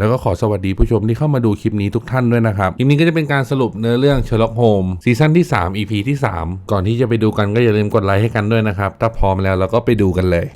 แล้วก็ขอสวัสดีผู้ชมที่เข้ามาดูคลิปนี้ทุกท่านด้วยนะครับคลิปนี้ก็จะเป็นการสรุปเนื้อเรื่อง Sherlock Holmes ซีซั่นที่ 3 EP ที่ 3 ก่อนที่จะไปดูกันก็อย่าลืมกดไลค์ให้กันด้วยนะครับ ถ้าพร้อมแล้วเราก็ไปดูกันเลย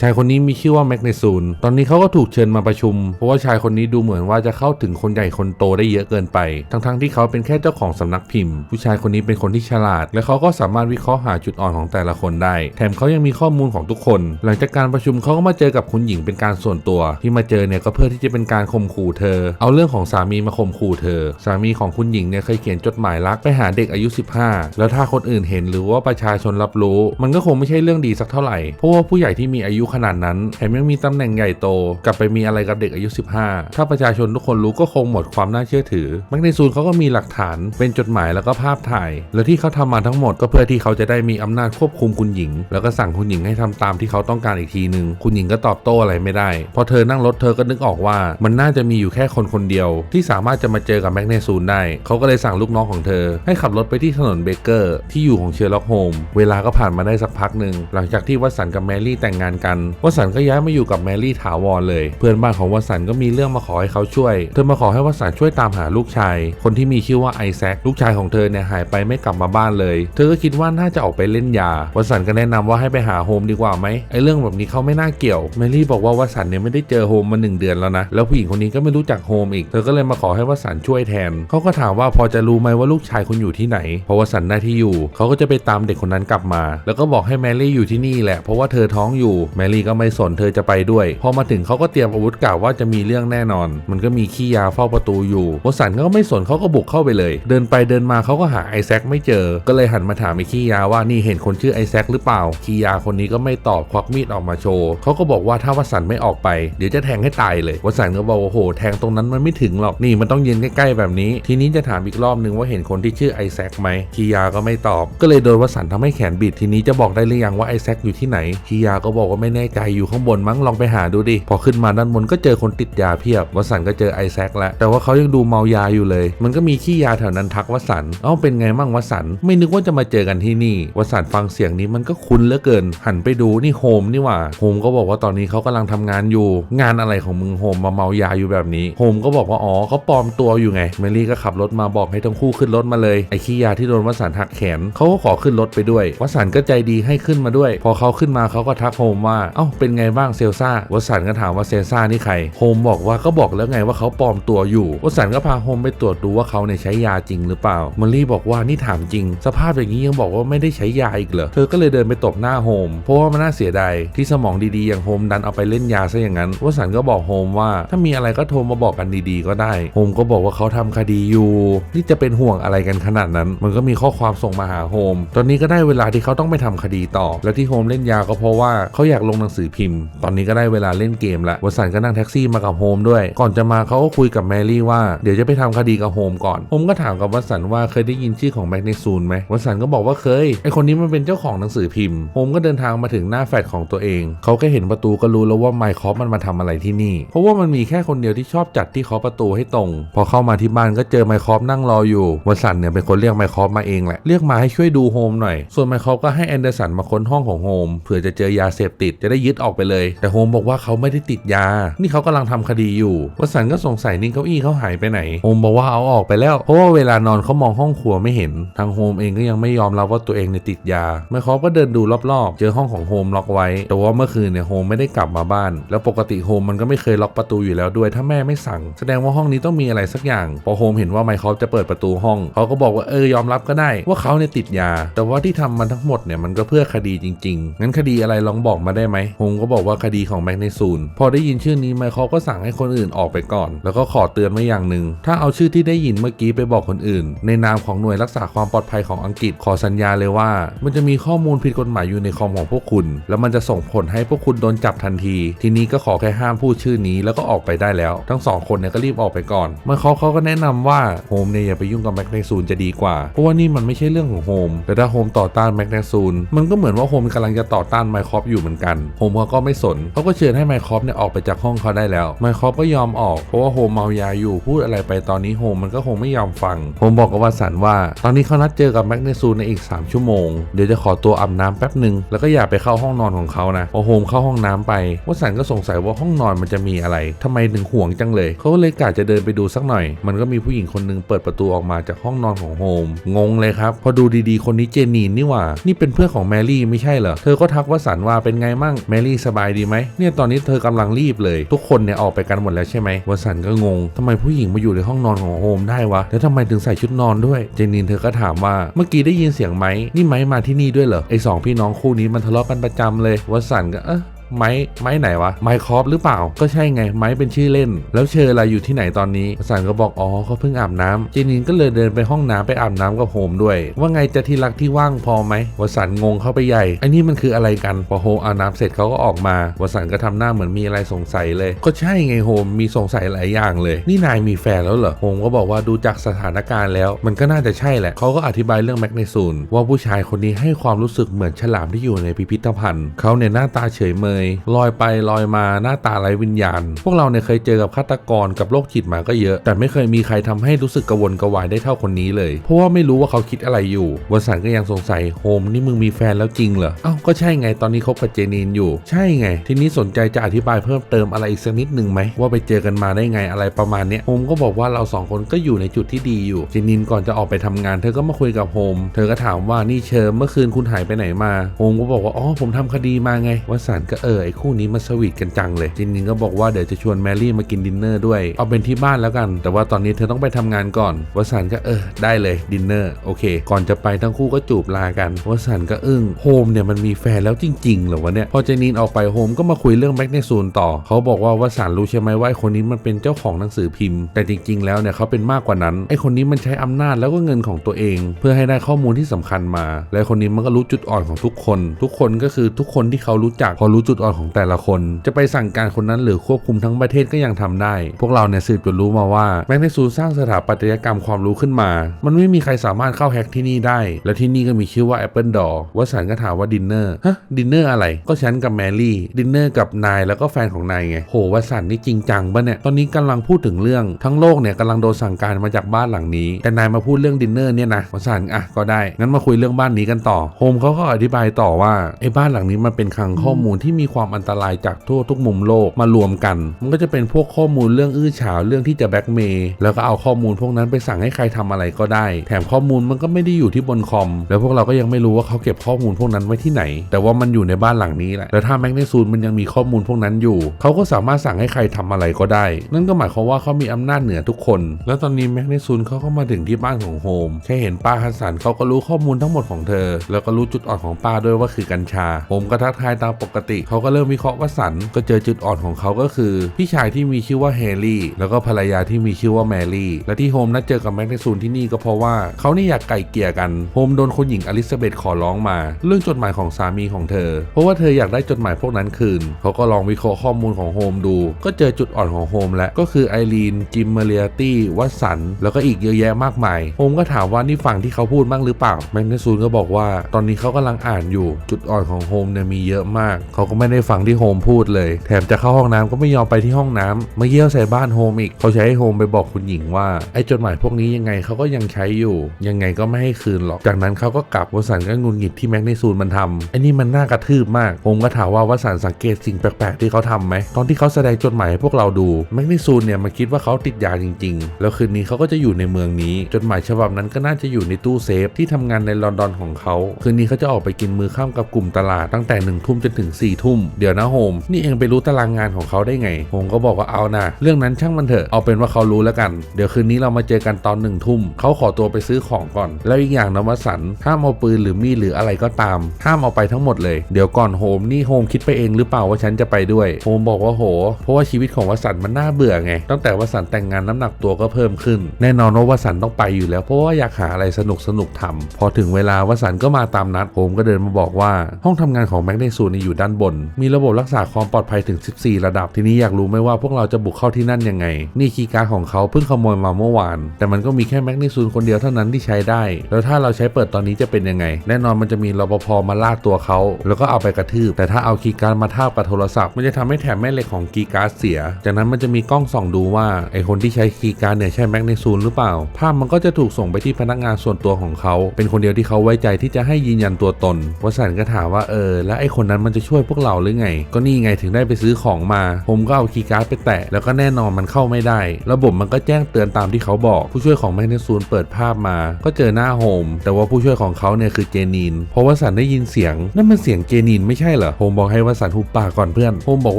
ชายคนนี้มีชื่อว่าแมกเนซูน ตอนนี้เขาก็ถูกเชิญมาประชุม เพราะว่าชายคนนี้ดูเหมือนว่าจะเข้าถึงคนใหญ่คนโตได้เยอะเกินไป ทั้งๆที่เขาเป็นแค่เจ้าของสำนักพิมพ์ ผู้ชายคนนี้เป็นคนที่ฉลาด และเขาก็สามารถวิเคราะห์หาจุดอ่อนของแต่ละคนได้ แถมเขายังมีข้อมูลของทุกคน หลังจากการประชุมเขาก็มาเจอกับคุณหญิงเป็นการส่วนตัว ที่มาเจอเนี่ยก็เพื่อที่จะเป็นการข่มขู่เธอ เอาเรื่องของสามีมาข่มขู่เธอ สามีของคุณหญิงเนี่ยเคยเขียนจดหมายรักไปหาเด็กอายุ 15 แล้วถ้าคนอื่นเห็นหรือว่าประชาชนรับรู้ มันก็คงไม่ใช่เรื่องดีสักเท่าไหร่ เพราะว่าผู้ใหญ่ที่มีอายุขนาดนั้นแถมยังมีตำแหน่งใหญ่โต กลับไปมีอะไรกับเด็กอายุ 15 ถ้าประชาชนทุกคนรู้ก็คงหมดความน่าเชื่อถือแมกนีซูนเขาก็มีหลักฐานเป็นจดหมายแล้วก็ภาพถ่าย แล้วที่เขาทำมาทั้งหมดก็เพื่อที่เขาจะได้มีอำนาจควบคุมคุณหญิง แล้วก็สั่งคุณหญิงให้ทำตามที่เขาต้องการอีกทีหนึ่งคุณหญิงก็ตอบโต้อะไรไม่ได้พอเธอนั่งรถเธอก็นึกออกว่า มันน่าจะมีอยู่แค่คนคนเดียว ที่สามารถจะมาเจอกับแมกนีซูนได้เขาก็เลยสั่งลูกน้องของเธอ ให้ขับรถไปที่ถนนเบเกอร์ที่อยู่ของเชอร์ล็อกโฮมเวลาก็ผ่านมาได้สักพักหนึ่งหลังจากที่วัตสันกับแมรี่แต่งงานกันวัตสันก็ย้ายมาอยู่กับแมรี่ถาวรเลย เพื่อนบ้านของวสันก็มีเรื่องมาขอให้เขาช่วย เธอมาขอให้วสันช่วยตามหาลูกชาย คนที่มีชื่อว่าไอแซคลูกชายของเธอเนี่ยหายไปไม่กลับมาบ้านเลย เธอก็คิดว่าน่าจะออกไปเล่นยาวสันก็แนะนำว่าให้ไปหาโฮมดีกว่าไหมไอเรื่องแบบนี้เขาไม่น่าเกี่ยวแมรี่บอกว่าวสันเนี่ยไม่ได้เจอโฮมมาหนึ่งเดือนแล้วนะแล้วผู้หญิงคนนี้ก็ไม่รู้จักโฮมอีกเธอก็เลยมาขอให้วสันช่วยแทนเขาก็ถามว่าพอจะรู้ไหมว่าลูกชายคุณอยู่ที่ไหนเพราะวสันได้ที่อยู่เขาก็จะไปตามเด็กคนนั้นกลับมา แล้วก็บอกให้แมรี่อยู่ที่นี่แหละเพราะว่าเธอท้องอยู่แมมรี่ก็ไม่สนเธอจะไปด้วยพอมาถึงเขาก็เตรียมอาวุธกล่าวว่าจะมีเรื่องแน่นอน มันก็มีขี้ยาเฝ้าประตูอยู่วสันก็ไม่สนเขาก็บุกเข้าไปเลย เดินไปเดินมาเขาก็หาไอแซคไม่เจอ ก็เลยหันมาถามไอขี้ยาว่านี่เห็นคนชื่อไอแซคหรือเปล่าขี้ยาคนนี้ก็ไม่ตอบควักมีดออกมาโชว์เขาก็บอกว่าถ้าวสันไม่ออกไปเดี๋ยวจะแทงให้ตายเลยวสันก็บอกว่าโหแทงตรงนั้นมันไม่ถึงหรอกนี่มันต้องยืนใกล้ๆแบบนี้ ทีนี้จะถามอีกรอบนึงว่าเห็นคนที่ชื่อไอแซคไหมขี้ยาก็ไม่ตอบ ก็เลยโดนวสันทำให้แขนบิดทีนี้จะบอกได้หรือยังว่าไอแซคอยู่ที่ไหนขี้ยาก็บอกว่าไม่แน่ใจอยู่ข้างบนมั้งลองไปหาดูดิ พอขึ้นมาด้านบนก็เจอคนติดยาเพียบวัสันก็เจอไอแซคแล้วแต่ว่าเขายังดูเมายาอยู่เลย มันก็มีขี้ยาแถวนั้นทักวัสันเอ้าเป็นไงมั่งวัสันไม่นึกว่าจะมาเจอกันที่นี่วัสันฟังเสียงนี้มันก็คุ้นเหลือเกิน หันไปดูนี่โฮมนี่หว่าโฮมก็บอกว่าตอนนี้เขากำลังทำงานอยู่ งานอะไรของมึงโฮมมาเมายาอยู่แบบนี้โฮมก็บอกว่าอ๋อเขาปลอมตัวอยู่ไงเมลี่ก็ขับรถมาบอกให้ทั้งคู่ขึ้นรถมาเลยไอขี้ยาที่โดนวัสันหักแขนเขาก็ขอขึ้นรถไปด้วยวัสันก็ใจดีให้ขึ้นมาด้วย พอเขาขึ้นมาเขาก็ทักโฮมว่าเอ้าเป็นไงบ้างเซลซ่าวสันก็ถามว่าเซลซ่านี่ใครโฮมบอกว่าก็บอกแล้วไงว่าเขาปลอมตัวอยู่วสันก็พาโฮมไปตรวจดูว่าเขาเนี่ยใช้ยาจริงหรือเปล่าเมลี่บอกว่านี่ถามจริง สภาพอย่างนี้ยังบอกว่าไม่ได้ใช้ยาอีกเหรอเธอก็เลยเดินไปตบหน้าโฮมเพราะว่ามันน่าเสียดายที่สมองดีๆอย่างโฮมดันเอาไปเล่นยาซะอย่างนั้นวสันก็บอกโฮมว่า ถ้ามีอะไรก็โทรมาบอกกันดีๆ ก็ได้โฮมก็บอกว่าเขาทำคดีอยู่นี่จะเป็นห่วงอะไรกันขนาดนั้น มันก็มีข้อความส่งมาหาโฮมตอนนี้ก็ได้เวลาที่เขาต้องไปทำคดีต่อ แล้วที่โฮมเล่นยาก็เพราะว่าเขาอยากลงหนังสือพิมพ์ ตอนนี้ก็ได้เวลาเล่นเกมละวสันก็นั่งแท็กซี่มากับโฮมด้วย ก่อนจะมาเขาก็คุยกับแมรี่ว่าเดี๋ยวจะไปทำคดีกับโฮมก่อนโฮมก็ถามกับวสันว่าเคยได้ยินชื่อของแมกเนซูนไหมวสันก็บอกว่าเคยไอคนนี้มันเป็นเจ้าของหนังสือพิมพ์โฮมก็เดินทางมาถึงหน้าแฟลตของตัวเองเขาแค่เห็นประตูก็รู้แล้วว่าไมค์คอฟมันมาทำอะไรที่นี่ เพราะว่ามันมีแค่คนเดียวที่ชอบจัดที่เคาะประตูให้ตรง พอเข้ามาที่บ้านก็เจอไมค์คอฟนั่งรออยู่วสันเนี่ยเป็นคนเรียกไมค์คอฟมาเองแหละเรียกมาให้ช่วยดูโฮมหน่อยส่วนไมค์คอฟก็ให้แอนเดอร์สันมาค้นห้องของโฮมเผื่อจะเจอยาเสพติดจะได้ยึดออกไปเลย แต่โฮมบอกว่าเขาไม่ได้ติดยา นี่เขากำลังทำคดีอยู่วสันก็สงสัยนี่เก้าอี้เขาหายไปไหนโฮมบอกว่าเอาออกไปแล้วเพราะว่าเวลานอนเขามองห้องครัวไม่เห็น ทางโฮมเองก็ยังไม่ยอมรับว่าตัวเองเนี่ยติดยาไมค์คอฟก็เดินดูรอบๆ เจอห้องของโฮมล็อกไว้ แต่ว่าเมื่อคืนเนี่ยโฮมไม่ได้กลับมาบ้าน แล้วปกติโฮมมันก็ไม่เคยล็อกประตูอยู่แล้วด้วย ถ้าแม่ไม่สั่ง แสดงว่าห้องนี้ต้องมีอะไรสักอย่าง พอโฮมเห็นว่าไมค์คอฟจะเปิดประตูห้อง เขาก็บอกว่าเออยอมรับก็ได้ ว่าเขาเนี่ยติดยา แต่ว่าที่ทำมันทั้งหมดเนี่ยมันก็เพื่อคดีจริงๆงั้นคดีอะไรลองบอกมาได้ไหมโฮมก็บอกว่าคดีของแมกเนซูนพอได้ยินชื่อนี้ไมค์คอฟก็สั่งให้คนอื่นออกไปก่อน แล้วก็ขอเตือนไว้อย่างหนึ่งถ้าเอาชื่อที่ได้ยินเมื่อกี้ไปบอกคนอื่น ในนามของหน่วยรักษาความปลอดภัยของอังกฤษขอสัญญาเลยว่า มันจะมีข้อมูลผิดกฎหมายอยู่ในคอมของพวกคุณ แล้วมันจะส่งผลให้พวกคุณโดนจับทันที ทีนี้ก็ขอแค่ห้ามพูดชื่อนี้แล้วก็ออกไปได้แล้ว ทั้งสองคนเนี่ยก็รีบออกไปก่อนเมื่อเขาเขาก็แนะนำว่าโฮมเนี่ยอย่าไปยุ่งกับแมกเนซูนจะดีกว่าเพราะว่านี่มันไม่ใช่เรื่องของโฮมแต่ถ้าโฮมต่อต้านแมกเนซูนมันก็เหมือนว่าโฮมกำลังจะต่อต้านไมคอฟอยู่เหมือนกันกันโฮมเขาก็ไม่สนเขาก็เชิญให้ไมคอฟเนี่ยออกไปจากห้องเขาได้แล้วไมคอฟก็ยอมออกเพราะว่าโฮมเมายาอยู่พูดอะไรไปตอนนี้โฮมมันก็คงไม่ยอมฟังโฮมบอกกับวัสันว่า ตอนนี้เขานัดเจอกับแมกเนซูในอีก 3 ชั่วโมง เดี๋ยวจะขอตัวอาบน้ำแป๊บหนึ่งแล้วก็อย่าไปเข้าห้องนอนของเขานะพอโฮมเข้าห้องน้ำไปวัสันก็สงสัยว่าห้องนอนมันจะมีอะไรทำไมถึงห่วงจังเลยเขาก็เลยกะจะเดินไปดูสักหน่อย มันก็มีผู้หญิงคนหนึงเปิดประตูออกมาจากห้องนอนของโฮมงงเลยครับพอดูดีๆ คนนี้เจนีนนี่หว่า นี่เป็นเพื่อนของแมรี่ไม่ใช่เหรอเธอก็ทักวสันว่าเป็นไงมั่งแมรี่สบายดีไหมเนี่ยตอนนี้เธอกำลังรีบเลย ทุกคนเนี่ยออกไปกันหมดแล้วใช่ไหมวสันก็งงทำไมผู้หญิงมาอยู่ในห้องนอนของโฮมได้วะแล้วทำไมถึงใส่ชุดนอนด้วย เจนนินเธอก็ถามว่าเมื่อกี้ได้ยินเสียงไหมนี่ไหมมาที่นี่ด้วยเหรอไอสองพี่น้องคู่นี้มันทะเลาะกันประจำเลยวสันก็เออ ไม้ไม้ไหนวะไมค์คอฟหรือเปล่า ก็ใช่ไงไม้เป็นชื่อเล่น แล้วเชออะไรอยู่ที่ไหนตอนนี้วสันก็บอกอ๋อเขาเพิ่งอาบน้ำเจนินก็เลยเดินไปห้องน้ำไปอาบน้ำกับโฮมด้วย ว่าไงจะที่รักที่ว่างพอไหมวสันงงเข้าไปใหญ่อันนี้มันคืออะไรกันพอโฮมอาบน้ำเสร็จเขาก็ออกมาวสันก็ทำหน้าเหมือนมีอะไรสงสัยเลย ก็ใช่ไงโฮมมีสงสัยหลายอย่างเลย นี่นายมีแฟนแล้วเหรอโฮมก็บอกว่าดูจากสถานการณ์แล้ว มันก็น่าจะใช่แหละเขาก็อธิบายเรื่องแมกเนซูนว่าผู้ชายคนนี้ให้ความรู้สึกเหมือนฉลามที่อยู่ในพิพิธภัณฑ์เขาเนี่ยหน้าตาเฉยเมยลอยไปลอยมาหน้าตาไร้วิญญาณ พวกเราเนี่ยเคยเจอกับฆาตกรกับโรคจิตมาก็เยอะ แต่ไม่เคยมีใครทำให้รู้สึกกระวนกระวายได้เท่าคนนี้เลย เพราะว่าไม่รู้ว่าเขาคิดอะไรอยู่วันสันก็ยังสงสัยโฮมนี่มึงมีแฟนแล้วจริงเหรอเอ้าก็ใช่ไงตอนนี้คบกับเจนีนอยู่ ใช่ไง ทีนี้สนใจจะอธิบายเพิ่มเติมอะไรอีกสักนิดหนึ่งไหมว่าไปเจอกันมาได้ไงอะไรประมาณเนี้ยโฮมก็บอกว่าเราสองคนก็อยู่ในจุดที่ดีอยู่เจนินก่อนจะออกไปทำงาน เธอก็มาคุยกับโฮมเธอก็ถามว่านี่เชอเมื่อคืนคุณหายไปไหนมาโฮมก็บอกว่าอ๋อผมทำคดีมาไงวสันก็เออไอ้คู่นี้มาสวีทกันจังเลยเจนินก็บอกว่าเดี๋ยวจะชวนแมรี่มากินดินเนอร์ด้วย เอาเป็นที่บ้านแล้วกัน แต่ว่าตอนนี้เธอต้องไปทำงานก่อนวสันก็เออได้เลยดินเนอร์โอเค ก่อนจะไปทั้งคู่ก็จูบลากันวสันก็อึ้งโฮมเนี่ยมันมีแฟนแล้วจริงๆเหรอวะเนี่ยพอเจนินออกไปโฮมก็มาคุยเรื่องแมกเนซูนต่อ เขาบอกว่าวสันรู้ใช่ไหมว่าไอคนนี้มันเป็นเจ้าของหนังสือพิมพ์ แต่จริง ๆ แล้วเนี่ยเขาเป็นมากกว่านั้นไอคนนี้มันใช้อำนาจแล้วก็เงินของตัวเอง เพื่อให้ได้ข้อมูลที่สำคัญมา และคนนี้มันก็รู้จุดอ่อนของทุกคน ทุกคนก็คือทุกคนที่เขารู้จักพอรู้จุดอ่อนของแต่ละคน จะไปสั่งการคนนั้นหรือควบคุมทั้งประเทศก็ยังทำได้ พวกเราเนี่ยสืบจนรู้มาว่าแมกเนซูสร้างสถาปัตยกรรมความรู้ขึ้นมา มันไม่มีใครสามารถเข้าแฮ็กที่นี่ได้ และที่นี่ก็มีชื่อว่า Apple Door วสันก็ถามว่าดินเนอร์ฮะดินเนอร์อะไรก็ฉันกับแมรี่ดินเนอร์กับนายแล้วก็แฟนของนายไงโหวสันนี่จริงจังปะเนี่ยตอนนี้กำลังพูดถึงเรื่องทั้งโลกเนี่ยกำลังโดนสั่งการมาจากบ้านหลังนี้ แต่นายมาพูดเรื่องดินเนอร์เนี่ยนะวสันอะก็ได้งั้นมาคุยเรื่องบ้านนี้กันต่อโฮมเขาก็อธิบายต่อว่าไอ้บ้านหลังนี้มันเป็นคลังข้อมูลที่มีความอันตรายจากทั่วทุกมุมโลกมารวมกัน มันก็จะเป็นพวกข้อมูลเรื่องอื้อฉาวเรื่องที่จะแบ็กเมย์แล้วก็เอาข้อมูลพวกนั้นไปสั่งให้ใครทำอะไรก็ได้ แถมข้อมูลมันก็ไม่ได้อยู่ที่บนคอม แล้วพวกเราก็ยังไม่รู้ว่าเขาเก็บข้อมูลพวกนั้นไว้ที่ไหน แต่ว่ามันอยู่ในบ้านหลังนี้แหละแล้วถ้าแมกเนซูนมันยังมีข้อมูลพวกนั้นอยู่ เขาก็สามารถสั่งให้ใครทำอะไรก็ได้ นั่นก็หมายความว่าเขามีอำนาจเหนือทุกคน แล้วตอนนี้แมกเนซูนเขาก็มาถึงที่บ้านของโฮมแค่เห็นป้าฮัสสันเขาก็รู้ข้อมูลทั้งหมดของเธอ แล้วก็รู้จุดอ่อนของป้าด้วยว่าคือกัญชาโฮมก็ทักทายตามปกติเขาก็เริ่มวิเคราะห์ว่าสันก็เจอจุดอ่อนของเขาก็คือ พี่ชายที่มีชื่อว่าเฮลี่แล้วก็ภรรยาที่มีชื่อว่าแมรี่ และที่โฮมนัดเจอกับแมกเนซูนที่นี่ก็เพราะว่าเขานี่อยากไก่เกลี่ยกันโฮมโดนคนหญิงอลิซาเบธขอร้องมา เรื่องจดหมายของสามีของเธอ เพราะว่าเธออยากได้จดหมายพวกนั้นคืนเขาก็ลองวิเคราะห์ข้อมูลของโฮมดู ก็เจอจุดอ่อนของโฮมและก็คือไอรีนจิมเมเรียตี้วัตสันแล้วก็อีกเยอะแยะมากมายโฮมก็ถามว่านี่ฟังที่เขาพูดบ้างหรือเปล่าแมกเนซูนก็บอกว่า ตอนนี้เขากำลังอ่านอยู่จุดอ่อนของโฮมเนี่ยมีเยอะมากเขาก็ไม่ได้ฟังที่โฮมพูดเลย แถมจะเข้าห้องน้ำก็ไม่ยอมไปที่ห้องน้ำมาเยี่ยวใส่บ้านโฮมอีกเขาใช้ให้โฮมไปบอกคุณหญิงว่าไอ้จดหมายพวกนี้ยังไงเขาก็ยังใช้อยู่ ยังไงก็ไม่ให้คืนหรอก จากนั้นเขาก็กลับวสันก็งุนหงิดที่แมกเนซูนมันทำไอ้นี่มันน่ากระทืบมากโฮมก็ถามว่าวสันสังเกตสิ่งแปลกๆที่เขาทำไหมตอนที่เขาแสดงจดหมายให้พวกเราดูแมกเนซูนเนี่ยมันคิดว่าเขาติดยาจริง ๆ แล้วคืนนี้เขาก็จะอยู่ในเมืองนี้จดหมายฉบับนั้นก็น่าจะอยู่ในตู้เซฟที่ทำงานในลอนดอนของเขาคืนนี้เขาจะออกไปกินมือข้ามกับกลุ่มตลาดตั้งแต่หนึ่งทุ่มจนถึง4ี่ทุ่มเดี๋ยวนะโฮม นี่เองไปรู้ตารางงานของเขาได้ไงโฮมก็บอกว่าเอานะเรื่องนั้นช่างมันเถอะ เอาเป็นว่าเขารู้แล้วกัน เดี๋ยวคืนนี้เรามาเจอกันตอนหนึ่งทุ่ม เขาขอตัวไปซื้อของก่อน แล้วอีกอย่างนะวสันห้ามเอาปืนหรือมีดหรืออะไรก็ตาม ห้ามเอาไปทั้งหมดเลย เดี๋ยวก่อนโฮมนี่โฮมคิดไปเองหรือเปล่าว่าฉันจะไปด้วย โฮมบอกว่าโห เพราะว่าชีวิตของวสันมันน่าเบื่อไง ตั้งแต่วสันแต่งงานน้ำหนักตัวก็เพิ่มขึ้น แน่นอนว่าวสันต้องไปอยู่แล้ว เพราะว่าอยากหาอะไรสนุกสนุกทำพอถึงเวลาวสันก็มาตามนัด โฮมก็เดินมาบอกว่าห้องทำงานของแมกเนซูนอยู่ด้านบนมีระบบรักษาความปลอดภัยถึง 14 ระดับ ทีนี้อยากรู้ไหมว่าพวกเราจะบุกเข้าที่นั่นยังไง นี่คีย์การ์ดของเขาเพิ่งขโมยมาเมื่อวาน แต่มันก็มีแค่แมกนีซูนคนเดียวเท่านั้นที่ใช้ได้ แล้วถ้าเราใช้เปิดตอนนี้จะเป็นยังไง แน่นอนมันจะมีรปภมาลากตัวเขา แล้วก็เอาไปกระทืบ แต่ถ้าเอาคีย์การ์ดมาทาบกับโทรศัพท์ มันจะทำให้แถบแม่เหล็กของคีย์การ์ดเสีย จากนั้นมันจะมีกล้องส่องดูว่าไอคนที่ใช้คีย์การ์ดเนี่ยใช่แมกนีซูนหรือเปล่า ภาพมันก็จะถูกส่งไปที่พนักงานส่วนตัวของเขา เป็นคนเดียวที่เขาไว้ใจที่จะให้ยืนยันตัวตนวสันก็ถามว่าเออ แล้วไอคนนั้นมันจะช่วยพวกเราหรือไง ก็นี่ไงถึงได้ไปซื้อของมา ผมก็เอาคีย์การ์ดไปแตะ แล้วก็แน่นอนมันเข้าไม่ได้ ระบบมันก็แจ้งเตือนตามที่เขาบอก ผู้ช่วยของแมกนีซูนเปิดภาพมา ก็เจอหน้าโฮม แต่ว่าผู้ช่วยของเขาเนี่ยคือเจนีน เพราะว่าสันได้ยินเสียง นั่นมันเสียงเจนีนไม่ใช่เหรอ โฮมบอกให้วสันหุบปากก่อนเพื่อน โฮมบอก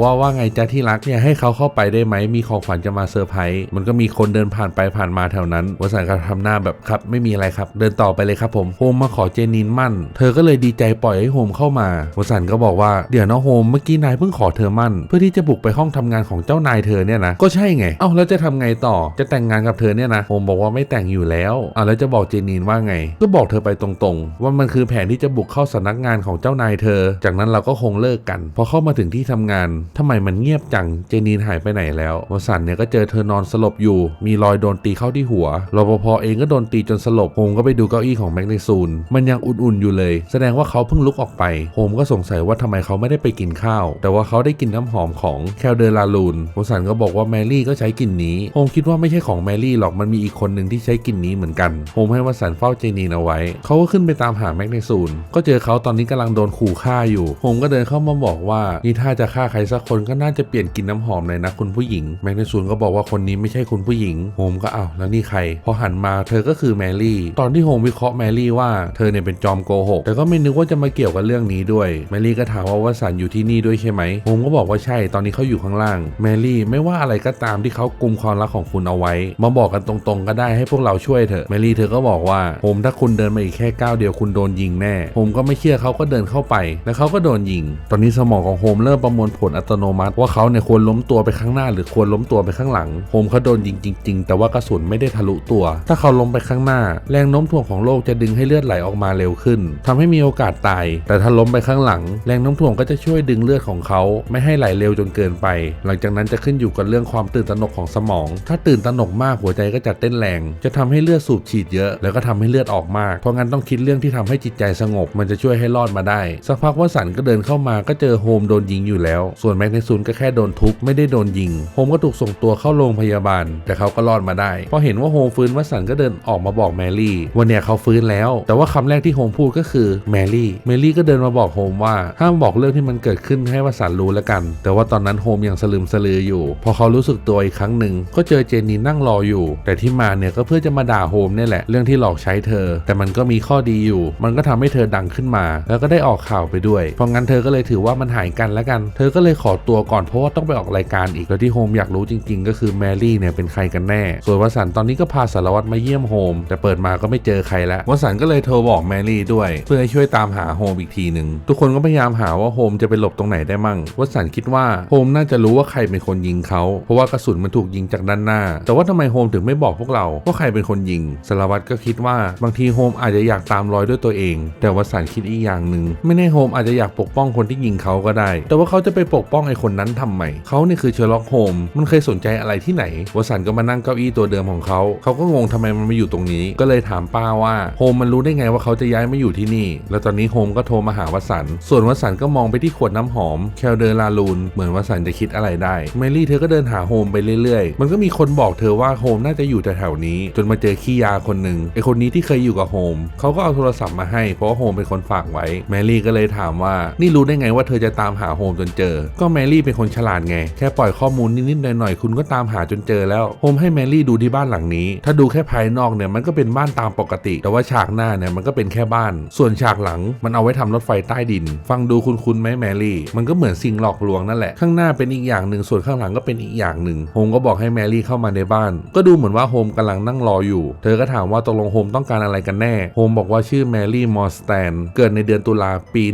ว่าว่าไงจ้าที่รักเนี่ยให้เขาเข้าไปได้ไหม มีของขวัญจะมาเซอร์ไพรส์ มันก็มีคนเดินผ่านไปผ่านมาแถวนั้นวสันก็ทำหน้าแบบครับ ไม่มีอะไรครับ เดินต่อไปเลยครับผม โฮมมาขอเจนีนมั่น เธอก็เลยดีใจปล่อยให้โฮมเข้ามาวสันก็บอกว่าเดี๋ยวนะโฮมเมื่อกี้นายเพิ่งขอเธอมั่น เพื่อที่จะบุกไปห้องทำงานของเจ้านายเธอเนี่ยนะก็ใช่ไงเอ้าแล้วจะทำไงต่อจะแต่งงานกับเธอเนี่ยนะโฮมบอกว่าไม่แต่งอยู่แล้วอะแล้วจะบอกเจนีนว่าไง ก็บอกเธอไปตรงๆ ว่ามันคือแผนที่จะบุกเข้าสำนักงานของเจ้านายเธอ จากนั้นเราก็คงเลิกกันพอเข้ามาถึงที่ทำงานทำไมมันเงียบจังเจนีนหายไปไหนแล้ววสันเนี่ยก็เจอเธอนอนสลบอยู่ มีรอยโดนตีเข้าที่หัวรปภเองก็โดนตีจนสลบโฮมก็ไปดูเก้าอี้ของแมกนีซูนมันยังอุ่นๆอยู่เลย แสดงว่าเขาเพิ่งลุกออกไปโฮมก็สงสัยว่าทำไมเขาไม่ได้ไปกินข้าว แต่ว่าเขาได้กลินน้ำหอมของแคลเดอราลูนวสันก็บอกว่าแมรี่ก็ใช้กลิ่นนี้โฮมคิดว่าไม่ใช่ของแมรี่หรอกมันมีอีกคนหนึ่งที่ใช้กลิ่นนี้เหมือนกันโฮมให้วสันเฝ้าเจนีนเอาไว้ เขาก็ขึ้นไปตามหาแมกนีซูนก็เจอเขาตอนนี้กำลังโดนขู่ฆ่าอยู่โฮมก็เดินเข้ามาบอกว่านี่ถ้าจะฆ่าใครสักคนก็น่าจะเปลี่ยนกลิ่นน้ำหอมเลยนะคุณผู้หญิงแมกนีซูนก็บอกว่าคนนี้ไม่ใช่คุณผู้หญิงโฮมก็อ้าวแล้วนี่ใคร พอหันมาเธอก็คือแมรี่ ตอนที่โฮมวิเคราะห์แมรี่ว่าเธอเนี่ยเป็นจอมโกหกแต่ก็ไม่นึกว่าจะมาเกี่ยวกับเรื่องนี้ด้วยแมรี่ก็ถามว่าวสันอยู่ที่นี่ด้วยใช่ไหมโฮมก็บอกว่าใช่ตอนนี้เขาอยู่ข้างล่าง แมรี่ไม่ว่าอะไรก็ตามที่เขากลุมความรักของคุณเอาไว้ มาบอกกันตรงๆ ก็ได้ให้พวกเราช่วยเถอะแมรี่เธอก็บอกว่าโฮมถ้าคุณเดินมาอีกแค่ก้าวเดียวคุณโดนยิงแน่โฮมก็ไม่เชื่อเขาก็เดินเข้าไป แล้วเขาก็โดนยิง ตอนนี้สมองของโฮมเริ่มประมวลผลอัตโนมัติ ว่าเขาเนี่ยควรล้มตัวไปข้างหน้า หรือควรล้มตัวไปข้างหลังโฮมเขาโดนยิงจริง ๆ แต่ว่ากระสุนไม่ได้ทะลุตัว ถ้าเขาล้มไปข้างหน้า แรงโน้มถ่วงของโลกจะดึงให้เลือดไหลออกมาเร็วขึ้นทำให้มีโอกาสตาย แต่ถ้าล้มไปข้างหลัง แรงโน้มถ่วงก็จะช่วยดึงเลือดของเขาไม่ให้ไหลเร็วจนเกินไป หลังจากนั้นจะขึ้นอยู่กับเรื่องความตื่นตระหนกของสมอง ถ้าตื่นตระหนกมากหัวใจก็จะเต้นแรง จะทำให้เลือดสูบฉีดเยอะ แล้วก็ทำให้เลือดออกมาก เพราะงั้นต้องคิดเรื่องที่ทำให้จิตใจสงบ มันจะช่วยให้รอดมาได้ สักพักวสันต์ก็เดินเข้ามาก็เจอโฮมโดนยิงอยู่แล้ว ส่วนแมกนีซูนก็แค่โดนทุบไม่ได้โดนยิง โฮมก็ถูกส่งตัวเข้าโรงพยาบาล แต่เขาก็รอดมาได้ พอเห็นว่าโฮมฟื้นวสันต์ก็เดินออกมาบอกแมรี่ว่าเนี่ยเขาฟื้นแล้ว แต่ว่าคำแรกที่โฮมพูดก็คือแมรี่ แมรี่ก็เดินมาบอกโฮมว่าห้ามบอกเรื่องที่มันเกิดขึ้นให้วสันรู้แล้วกัน แต่ว่าตอนนั้นโฮมยังสลืมสลืออยู่ พอเขารู้สึกตัวอีกครั้งหนึ่งก็เจอเจนนี่นั่งรออยู่ แต่ที่มาเนี่ยก็เพื่อจะมาด่าโฮมเนี่ยแหละเรื่องที่หลอกใช้เธอ แต่มันก็มีข้อดีอยู่ มันก็ทำให้เธอดังขึ้นมา แล้วก็ได้ออกข่าวไปด้วย เพราะงั้นเธอก็เลยถือว่ามันหายกันแล้วกัน เธอก็เลยขอตัวก่อนเพราะว่าต้องไปออกรายการอีกแล้วที่โฮมอยากรู้จริง ๆ ก็คือแมรี่เนี่ยเป็นใครกันแน่ ส่วนวสันตอนนี้ก็พาสารวัตรมาเยี่ยมโฮมแต่เปิดมาก็ไม่เจอใครแล้ววสันก็เลยโทรบอกแมรี่ด้วย เพื่อให้ช่วยตามหาโฮมอีกทีหนึ่งทุกคนก็พยายามหาว่าโฮมจะไปหลบตรงไหนได้มั่งวสันคิดว่าโฮมน่าจะรู้ว่าใครเป็นคนยิงเขาเพราะว่ากระสุนมันถูกยิงจากด้านหน้า แต่ว่าทำไมโฮมถึงไม่บอกพวกเราว่าใครเป็นคนยิงสารวัตรก็คิดว่าบางทีโฮมอาจจะอยากตามรอยด้วยตัวเอง แต่วสันคิดอีกอย่างหนึ่งไม่แน่โฮมอาจจะอยากปกป้องคนที่ยิงเขาก็ได้ แต่ว่าเขาจะไปปกป้องไอ้คนนั้นทำไมเขาเนี่ยคือเชอร์ล็อกโฮมมันเคยสนใจอะไรที่ไหนวสันก็มานั่งเก้าอี้ตัวเดิมของเขาเขาก็งงทำไมมันมาอยู่ตรงนี้ ก็เลยถามป้าว่าโฮมมันรู้ได้ไงว่าเขาจะย้ายมาอยู่ที่นี่ แล้วตอนนี้โฮมก็โทรมาหาวสันส่วนวสันก็มองไปที่ขวดน้ำหอมแคลเดอราลูน เหมือนว่าสันจะคิดอะไรได้แมรี่เธอก็เดินหาโฮมไปเรื่อยๆ มันก็มีคนบอกเธอว่าโฮมน่าจะอยู่แถวๆนี้ จนมาเจอขี้ยาคนหนึ่งไอคนนี้ที่เคยอยู่กับโฮมเขาก็เอาโทรศัพท์มาให้เพราะว่าโฮมเป็นคนฝากไว้แมรี่ก็เลยถามว่านี่รู้ได้ไงว่าเธอจะตามหาโฮมจนเจอ ก็แมรี่เป็นคนฉลาดไง แค่ปล่อยข้อมูลนิดๆหน่อยๆคุณก็ตามหาจนเจอแล้วโฮมให้แมรี่ดูที่บ้านหลังนี้ ถ้าดูแค่ภายนอกเนี่ยมันก็เป็นบ้านตามปกติ แต่ว่าฉากหน้าเนี่ยมันก็เป็นแค่บ้าน ส่วนฉากหลังมันเอาไว้ทำรถไฟใต้ดิน ฟังดูคุ้นๆไหมแมรี่มันก็เหมือนสิ่งหลอกลวงนั่นแหละ ข้างหน้าเป็นอีกอย่างหนึ่งส่วนข้างหลังก็เป็นอีกอย่างหนึ่งโฮมก็บอกให้แมรี่เข้ามาในบ้าน ก็ดูเหมือนว่าโฮมกำลังนั่งรออยู่ เธอก็ถามว่าตกลงโฮมต้องการอะไรกันแน่โฮมบอกว่าชื่อแมรี่มอร์สแตนเกิดในเดือนตุลาปี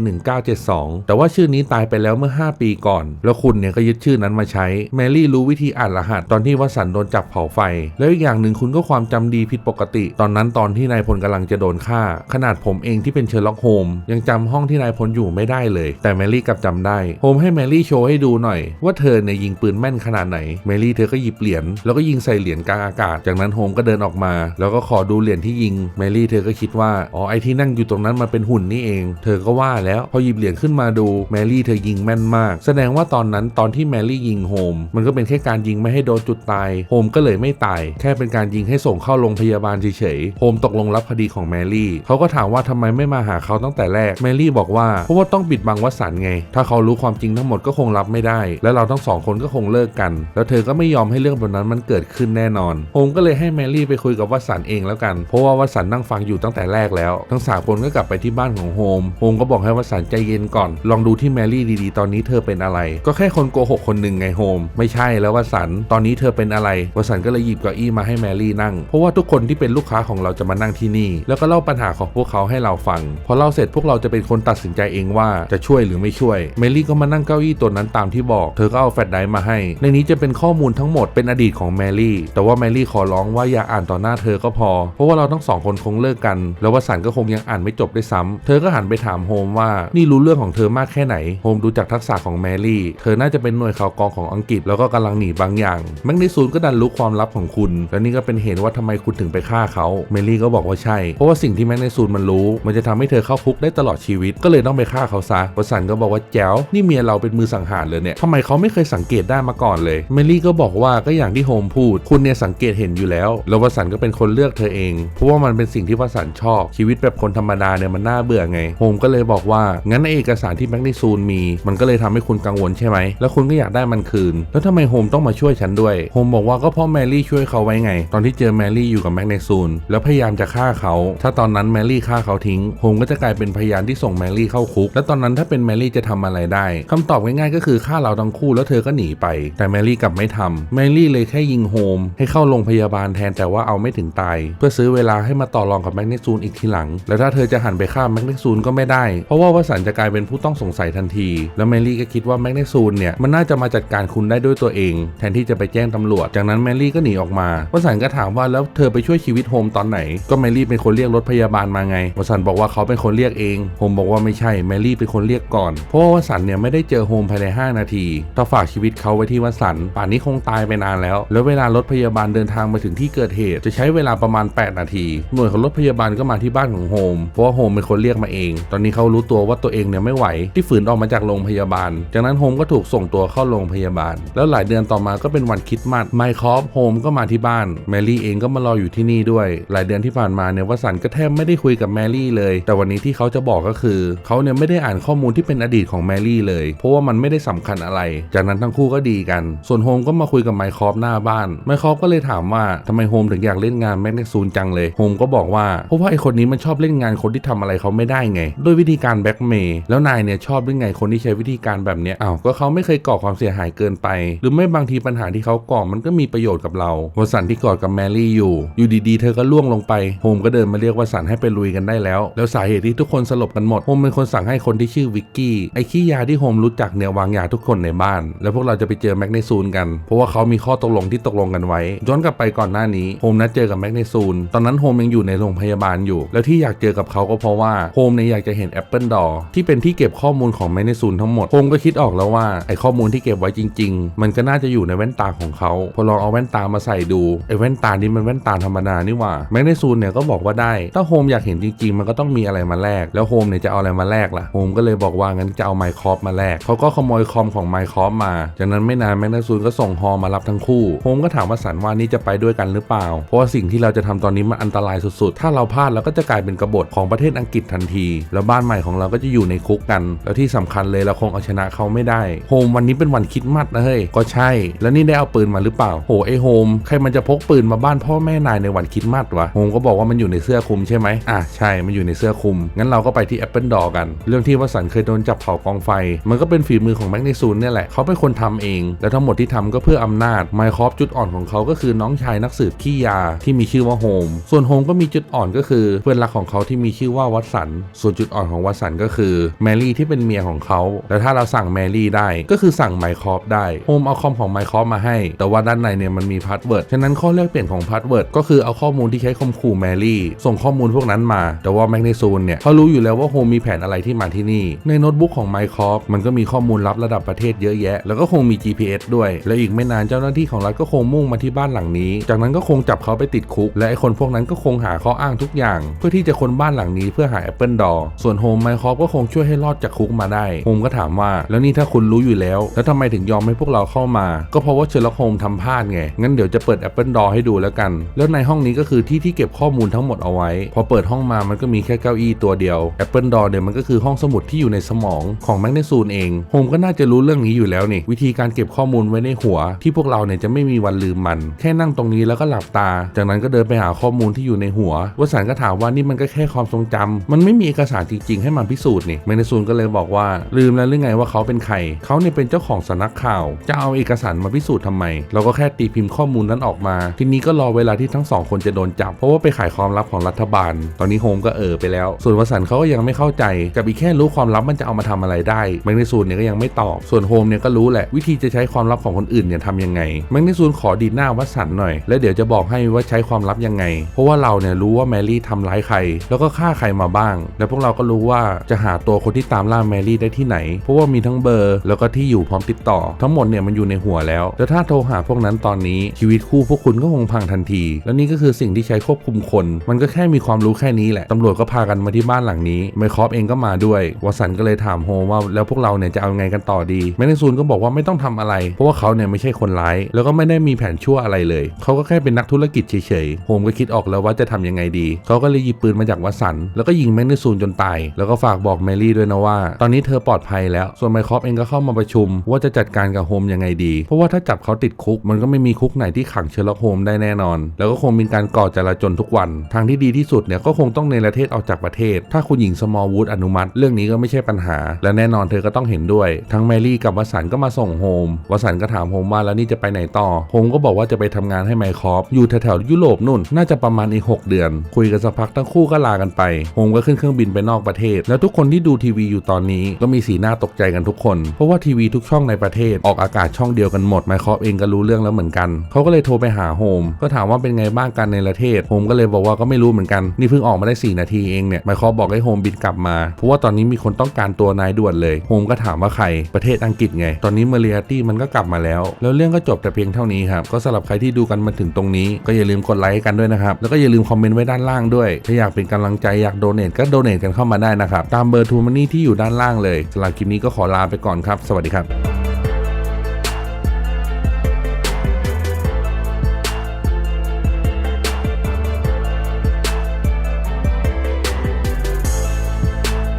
1972 แต่ว่าชื่อนี้ตายไปแล้วเมื่อ 5 ปีก่อน แล้วคุณเนี่ยก็ยึดชื่อนั้นมาใช้แมรี่รู้วิธีอ่านรหัสตอนที่วสันต์โดนจับเผาไฟ แล้วอีกอย่างหนึ่งคุณก็ความจำดีผิดปกติ ตอนนั้นตอนที่นายพลกำลังจะโดนฆ่า ขนาดผมเองที่เป็นเชอร์ล็อกโฮมยังจำห้องที่นายพลอยู่ไม่ได้เลย แต่แมรี่กลับจำได้ โฮมให้แมรี่โชว์ให้ดูหน่อย ว่าเธอเนี่ยยิงปืนแม่นขนาดไหน แมรี่เธอก็หยิบเหรียญแล้วก็ยิงใส่เหรียญกลางอากาศ จากนั้นโฮมก็เดินออกมา แล้วก็ขอดูเหรียญที่ยิง แมรี่เธอก็คิดว่า อ๋อ ไอที่นั่งอยู่ตรงนั้นมันเป็นหุ่นนี่เอง เธอก็ว่าแล้ว พอหยิบเหรียญขึ้นมาดู แมรี่เธอยิงแม่นมาก แสดงว่าตอนนั้นตอนที่แมรี่ยิงโฮม มันก็เป็นแค่การยิงไม่ให้โดนจุดตาย โฮมก็เลยไม่ตาย แค่เป็นการยิงให้ส่งเข้าโรงพยาบาลเฉยๆ โฮมตกลงรับคดีของแมรี่ เขาก็ถามว่าทำไมไม่มาหาเขาตั้งแต่แรก แมรี่บอกว่า เพราะว่าต้องปิดบังวสันไง ถ้าเขารู้ความจริงทั้งหมดก็คงรับไม่ได้ และเราทั้งสองคนก็คงเลิกกัน แล้วเธอก็ไม่ยอมให้เรื่องแบบนั้นมันเกิดขึ้นแน่นอนโฮมก็เลยให้แมรี่ไปคุยกับวสันเองแล้วกัน เพราะว่าวสันนั่งฟังอยู่ตั้งแต่แรกแล้ว ทั้งสามคนก็กลับไปที่บ้านของโฮมโฮมก็บอกให้วสันใจเย็นก่อน ลองดูที่แมรี่ดีๆ ตอนนี้เธอเป็นอะไร ก็แค่คนโกหกคนหนึ่งไงโฮมไม่ใช่แล้ววสันต์ตอนนี้เธอเป็นอะไรวสันก็เลยหยิบเก้าอี้มาให้แมรี่นั่ง เพราะว่าทุกคนที่เป็นลูกค้าของเราจะมานั่งที่นี่ แล้วก็เล่าปัญหาของพวกเขาให้เราฟัง พอเล่าเสร็จพวกเราจะเป็นคนตัดสินใจเองว่าจะช่วยหรือไม่ช่วยแมรี่ก็มานั่งเก้าอี้ตัวนั้นตามที่บอก เธอก็เอาแฟลชไดร์มาให้ ในนี้จะเป็นข้อมูลทั้งหมดเป็นอดีตของแมรี่ แต่ว่าแมรี่ขอร้องว่าอย่าอ่านต่อหน้าเธอก็พอ เพราะว่าเราทั้งสองคนคงเลิกกัน แล้ววสันก็คงยังอ่านไม่จบได้ซ้ำเธอก็หันไปถามโฮมว่า นี่รู้เรื่องของเธอมากแค่ไหน โฮมดูจากทักษะของแมรี่ เธอน่าจะเป็นหน่วยข่าวกรองของอังกฤษ แล้วก็กำลังหนีบางอย่าง แมกนิซูนก็ดันรู้ความลับของคุณ และนี่ก็เป็นเหตุว่าทำไมคุณถึงไปฆ่าเขาเมลี่ก็บอกว่าใช่ เพราะว่าสิ่งที่แมกนิซูนมันรู้ มันจะทำให้เธอเข้าคุกได้ตลอดชีวิต ก็เลยต้องไปฆ่าเขาซะวสันก็บอกว่าแจ๋วนี่เมียเราเป็นมือสังหารเลยเนี่ยทำไมเขาไม่เคยสังเกตได้มาก่อนเลยเมลี่ก็บอกว่าก็อย่างที่โฮมพูด คุณเนี่ยสังเกตเห็นอยู่แล้ว แล้ววสันก็เป็นคนเลือกเธอเองเพราะว่ามันเป็นสิ่งที่วสันชอบ ชีวิตแบบคนธรรมดาเนี่ยมันน่าเบื่อไงโฮมก็เลยบอกว่างั้นในเอกสารที่แมกนิซูนมี มันก็เลยทำให้คุณกังวลใช่ไหมแล้วคุณก็อยากได้มันคืน แล้วทำไมโฮมต้องมาช่วยฉันด้วยโฮมบอกว่าก็เพราะแมรี่ช่วยเขาไว้ไง ตอนที่เจอแมรี่อยู่กับแมกนิซูนแล้วพยายามจะฆ่าเขา ถ้าตอนนั้นแมรี่ฆ่าเขาทิ้งโฮมก็จะกลายเป็นพยานที่ส่งแมรี่เข้าคุก แล้วตอนนั้นถ้าเป็นแมรี่จะทำอะไรได้คำตอบง่ายๆก็คือฆ่าเราทั้งคู่แล้วเธอก็หนีไป แต่แมรี่กลับไม่ทำแมรี่เลยแค่ยิงโฮมให้เข้าโรงพยาบาลแทนแต่ว่าเอาไม่ถึงตาย เพื่อซื้อเวลาให้มาต่อรองกับแมกนิซูนอีกทีหลัง แล้วถ้าเธอจะหันไปฆ่าแมกนิซูนก็ไม่ได้ เพราะว่าวสันจะกลายเป็นผู้ต้องสงสัยทันที แล้วแมรี่ก็คิดว่าแมกนิซูนเนี่ยมันน่าจะมาจัดการคุณได้ด้วยตัวเอง แทนที่จะไปแจ้งตำรวจ จากนั้นแมรี่ก็หนีออกมาวสันก็ถามว่าแล้วเธอไปช่วยชีวิตโฮมตอนไหน ก็แมรี่เป็นคนเรียกรถพยาบาลมาไงวสันบอกว่าเขาเป็นคนเรียกเองโฮมบอกว่าไม่ใช่แมรี่เป็นคนเรียกก่อนเพราะว่าวสันเนี่ยไม่ได้เจอโฮมภายใน 5 นาทีถ้าฝากชีวิตเขาไว้ที่วสันป่านนี้คงตายไปนานแล้ว แล้วเวลารถพยาบาลเดินทางมาถึงที่เกิดเหตุ จะใช้เวลาประมาณ 8 นาที หน่วยของรถพยาบาลก็มาที่บ้านของโฮมเพราะว่าโฮมเป็นคนเรียกมาเอง ตอนนี้เขารู้ตัวว่าตัวเองเนี่ยไม่ไหว ที่ฝืนออกมาจากโรงพยาบาล จากนั้นโฮมก็ถูกส่งตัวเข้าโรงพยาบาล แล้วหลายเดือนต่อมาก็เป็นวันคริดมาสไมค์คอฟโฮมก็มาที่บ้านแมรี่เองก็มารออยู่ที่นี่ด้วย หลายเดือนที่ผ่านมาเนี่ยวสันก็แทบไม่ได้คุยกับแมรี่เลย แต่วันนี้ที่เขาจะบอกก็คือเขาเนี่ยไม่ได้อ่านข้อมูลที่เป็นอดีตของแมรี่เลย เพราะว่ามันไม่ได้สำคัญอะไร จากนั้นทั้งคู่ก็ดีกัน ส่วนโฮมก็มาคุยกับไมค์คอฟหน้าบ้าน ไมค์คอฟก็เลยถามว่าทำไมโฮมถึงอยากเล่นงานแมกนิซูนจังเลย โฮมก็บอกว่าเพราะว่าไอคนนี้มันชอบเล่นงานคนที่ทำอะไรเขาไม่ได้ไง ด้วยวิธีการแบ็กเมย์ แล้วนายเนี่ยชอบหรือไงคนที่ใช้วิธีการแบบเนี้ยอ้าวก็เขาไม่เคยก่อความเสียหายเกินไป หรือไม่บางทีปัญหาที่เขาก่อมันก็มีประโยชน์กับเราวสันที่กอดกับแมรี่อยู่ อยู่ดีๆ เธอก็ล่วงลงไป โฮมก็เดินมาเรียกวสันให้ไปลุยกันได้แล้ว แล้วสาเหตุที่ทุกคนสลบกันหมด โฮมเป็นคนสั่งให้คนที่ชื่อวิกกี้ไอ้ขี้ยาที่โฮมรู้จักเนี่ยวางยาทุกคนในบ้าน แล้วพวกเราจะไปเจอแมกนีซูนกัน เพราะว่าเขามีข้อตกลงที่ตกลงกันไว้ย้อนกลับไปก่อนหน้านี้โฮมนัดเจอกับแมกนีซูนตอนนั้นโฮมยังอยู่ในโรงพยาบาลอยู่ แล้วที่อยากเจอกับเขาก็เพราะว่าโฮมเนี่ยอยากจะเห็นแอปเปิลดอที่เป็นที่เก็บข้อมูลของแมกนีซูนทั้งหมดโฮมก็คิดออกแล้วว่าไอข้อมูลที่เก็บไว้จริง ๆ มันก็น่าจะอยู่ในแว่นตาของเขาพอลองเอาแว่นตามาใส่ดูไอแว่นตานี้มันแว่นตาธรรมดานี่หว่าแมกนีซูนเนี่ยก็บอกว่าได้ถ้าโฮมอยากเห็นจริงๆ มันก็ต้องมีอะไรมาแลกแล้วโฮมเนี่ยจะเอาอะไรมาแลกล่ะโฮมก็เลยบอกว่างั้นจะเอาไมค์คอฟมาแลกเขาก็ขโมยคอมของไมค์คอฟมา จากนั้นไม่นานแมกนีซูนก็ส่งฮอมารับทั้งคู่โฮมก็ถามว่าสันว่านี่จะไปด้วยกันหรือเปล่า เพราะว่าสิ่งที่เราจะทำตอนนี้มันอันตรายสุดๆ ถ้าเราพลาดเราก็จะกลายเป็นกบฏของประเทศอังกฤษทันที แล้วบ้านใหม่ของเราก็จะอยู่ในคุกกัน แล้วที่สำคัญเลยเราคงเอาชนะเขาไม่ได้โฮมวันนี้เป็นวันคิดมัดนะเฮ้ยก็ใช่ แล้วนี่ได้เอาปืนมาหรือเปล่าโหไอโฮมใครมันจะพกปืนมาบ้านพ่อแม่นายในวันคิดมัดวะโฮมก็บอกว่ามันอยู่ในเสื้อคลุมใช่ไหมอะใช่มันอยู่ในเสื้อคลุมงั้นเราก็ไปที่แอปเปิลดอกัน เรื่องที่วสันเคยโดนจับเผากองไฟ มันก็เป็นฝีมือของแมกนีซูนเนี่ยแหละเขาเป็นคนทำเอง และทั้งหมดที่ทำก็เพื่ออำนาจไมค์คอฟจุดอ่อนของเขาก็คือน้องชายนักสืบขี้ยาที่มีชื่อว่าโฮม ส่วนโฮมก็มีจุดอ่อนก็คือเพื่อนรักของเขาที่มีชื่อว่าวัตสัน ส่วนจุดอ่อนของวัตสันก็คือแมรี่ที่เป็นเมียของเขา แล้วถ้าเราสั่งแมรี่ได้ ก็คือสั่งไมค์คอฟได้โฮมเอาคอมของไมค์คอฟมาให้ แต่ว่าด้านในเนี่ยมันมีพาสเวิร์ด ฉะนั้นข้อแลกเปลี่ยนของพาสเวิร์ดก็คือเอาข้อมูลที่ใช้ข่มขู่แมรี่ ส่งข้อมูลพวกนั้นมา แต่ว่าแมกนีซูนเนี่ยเขารู้อยู่แล้วว่าโฮมมีแผนอะไรที่มาที่นี่ ในโน้ตบุ๊กของ Microsoft มันก็มีข้อมูลลับระดับประเทศเยอะแยะ แล้วก็คงมี GPS ด้วย และอีกไม่นานเจ้าหน้าที่ของรัฐก็คงมุ่งมาที่บ้านหลังนี้ จากนั้นก็คงจับเขาไปติดคุก และไอคนพวกนั้นก็คงหาข้ออ้างทุกอย่าง เพื่อที่จะค้นบ้านหลังนี้เพื่อหา Apple Door ส่วนโฮม Microsoft ก็คงช่วยให้รอดจากคุกมาได้โฮมก็ถามว่าแล้วนี่ถ้าคุณรู้อยู่แล้ว แล้วทำไมถึงยอมให้พวกเราเข้ามา ก็เพราะว่าเชอร์ล็อกโฮมทำพลาดไงงั้นเดี๋ยวจะเปิด Apple Door ให้ดูแล้วกัน แล้วในห้องนี้ก็คือที่ที่เก็บข้อมูลทั้งหมดเอาไว้ พอเปิดห้องมามันก็มีแค่เก้าอี้ตัวเดียว Apple Door เนี่ยมันก็คือห้องสมุดที่อยู่ในสมองของแมกเนซูนเองโฮมก็น่าจะรู้เรื่องนี้อยู่แล้วนี่วิธีการเก็บข้อมูลไว้ในหัว ที่พวกเราเนี่ยจะไม่มีวันลืมมัน แค่นั่งตรงนี้แล้วก็หลับตา จากนั้นก็เดินไปหาข้อมูลที่อยู่ในหัววสันต์ก็ถามว่านี่มันก็แค่ความทรงจำมันไม่มีเอกสารจริงๆ ให้มันพิสูจน์นี่แมกเนซูนก็เลยบอกว่าลืมแล้วหรือไงว่าเขาเป็นใครเขาเนี่ยเป็นเจ้าของสำนักข่าว จะเอาเอกสารมาพิสูจน์ทำไม เราก็แค่ตีพิมพ์ข้อมูลนั้นออกมา ทีนี้ก็รอเวลาที่ทั้งสองคนจะโดนจับเพราะว่าไปขายความลับของรัฐบาล ตอนนี้โฮมก็เออไปแล้ว ส่วนวสันเขาก็ยังไม่เข้าใจกับอีกแค่รู้ความลับมันจะเอามาทำอะไรได้แมกนีซูนเนี่ยก็ยังไม่ตอบ ส่วนโฮมเนี่ยก็รู้แหละวิธีจะใช้ความลับของคนอื่นเนี่ยทำยังไงแมกนีซูนขอดีดหน้าวสันต์หน่อย แล้วเดี๋ยวจะบอกให้ว่าใช้ความลับยังไง เพราะว่าเราเนี่ยรู้ว่าแมรี่ทำร้ายใคร แล้วก็ฆ่าใครมาบ้าง แล้วพวกเราก็รู้ว่าจะหาตัวคนที่ตามล่าแมรี่ได้ที่ไหน เพราะว่ามีทั้งเบอร์แล้วก็ที่อยู่พร้อมติดต่อ ทั้งหมดเนี่ยมันอยู่ในหัวแล้วแล้วถ้าโทรหาพวกนั้นตอนนี้ชีวิตคู่พวกคุณก็คงพังทันที แล้วนี่ก็คือสิ่งที่ใช้ควบคุมคน มันก็แค่มีความรู้แค่นี้แหละตำรวจก็พากันมาที่บ้านหลังนี้ไมคอฟเองก็มาด้วยวสันก็เลยถามามโฮว่าแล้วพวกเราเนี่ยจะเอาไงกันต่อดีแมกนีซูนก็บอกว่าไม่ต้องทำอะไร เพราะว่าเขาเนี่ยไม่ใช่คนร้าย แล้วก็ไม่ได้มีแผนชั่วอะไรเลย เขาก็แค่เป็นนักธุรกิจเฉยๆโฮมก็คิดออกแล้วว่าจะทำยังไงดี เขาก็เลยหยิบปืนมาจากวสัน แล้วก็ยิงแมกนีซูนจนตาย แล้วก็ฝากบอกแมรี่ด้วยนะว่า ตอนนี้เธอปลอดภัยแล้ว ส่วนไมครอฟเองก็เข้ามาประชุม ว่าจะจัดการกับโฮมยังไงดี เพราะว่าถ้าจับเขาติดคุก มันก็ไม่มีคุกไหนที่ขังเชอร์ล็อกโฮมได้แน่นอน แล้วก็คงมีการก่อจราจนทุกวัน ทางที่ดีที่สุดเนี่ยก็คงต้องในประเทศออกจากประเทศ ถ้าคุณหญิงสมอลวูดอนุมัติ เรื่องนี้ก็ไม่ใช่ปัญหาและแน่นอนเธอก็ต้องเห็นด้วย ทั้งแมรี่กับวสันก็มาส่งโฮมวสันก็ถามโฮมว่าแล้วนี่จะไปไหนต่อโฮมก็บอกว่าจะไปทำงานให้ไมครอฟอยู่แถวๆยุโรปนู่น น่าจะประมาณอีก 6 เดือน คุยกันสักพักทั้งคู่ก็ลากันไปโฮมก็ขึ้นเครื่องบินไปนอกประเทศ แล้วทุกคนที่ดูทีวีอยู่ตอนนี้ก็มีสีหน้าตกใจกันทุกคน เพราะว่าทีวีทุกช่องในประเทศออกอากาศช่องเดียวกันหมดไมครอฟเองก็รู้เรื่องแล้วเหมือนกันเขาก็เลยโทรไปหาโฮมก็ถามว่าเป็นไงบ้างกันในประเทศโฮมก็เลยบอกว่าก็ไม่รู้เหมือนกันนี่เพิ่งออกมาได้ 4 นาทีเองเนี่ยไมครอฟบอกให้โฮมบินกลับมาเพราะว่าตอนนี้มีคนต้องการตัวนายด่วนเลยโฮมก็ถามว่าใครประเทศอังกฤษไง ตอนนี้เมเรียตี้มันก็กลับมาแล้ว แล้วเรื่องก็จบแต่เพียงเท่านี้ครับก็สำหรับใครที่ดูกันมาถึงตรงนี้ ก็อย่าลืมกดไลค์กันด้วยนะครับแล้วก็อย่าลืมคอมเมนต์ไว้ด้านล่างด้วย ถ้าอยากเป็นกำลังใจอยากโดเนทก็โดเนทกันเข้ามาได้นะครับตามเบอร์ทูมันนี่ที่อยู่ด้านล่างเลยสำหรับคลิปนี้ก็ขอลาไปก่อนครับ สวัสดีครับ